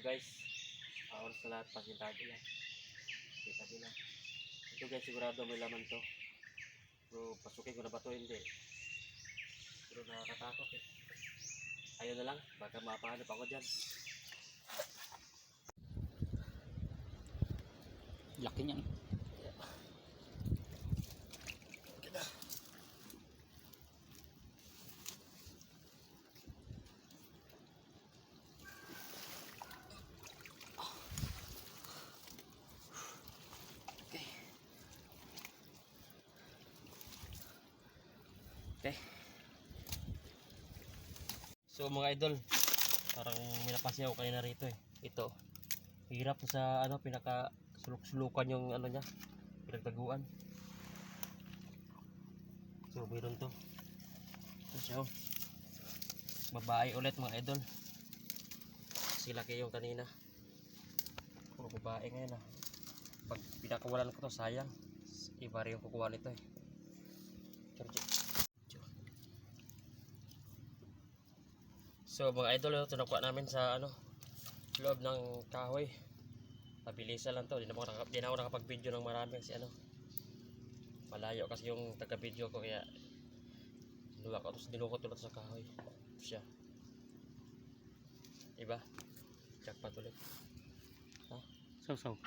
guys, awan sa lahat pasintado lang. Kita nila. Ito guys, sigurado may laman to. Pero pasukin ko na ba to? Hindi. Pero nakakatakot eh. Ayun na lang, baka mapahanap ako dyan. Laki niyan. Okay. So mga idol, parang may napansin ako kanina rito eh. Ito. Hirap sa ano, pinaka suluk-sulukan yung ano niya, pinagtaguan. So mayroon to. Oh. Babae ulit mga idol. Kasi laki yung kanina. Puro babae ngayon ah. Pag pinakawalan ko to sayang. Iba rin yung kukuha nito eh. Charge. So mga idol, ito nakuha namin sa ano, loob ng kahoy. Pabilisan lang to, di na ako, naka, di na ako nakapag-video ng marami kasi ano, malayo kasi yung taga-video ko kaya luwa ko, tapos dinukot ulit sa kahoy. Siya. Diba? Jackpot ulit. So, so.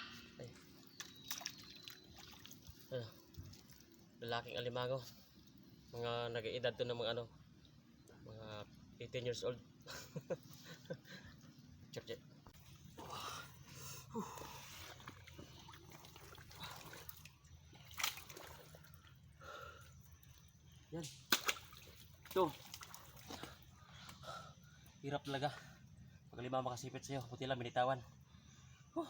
Ano? Lalaking alimango. Mga nag-edad to ng mga ano, 18 years old. check, check. Yan. Ito. Hirap talaga. Pag lima makasipit sa'yo, buti lang binitawan. Huh.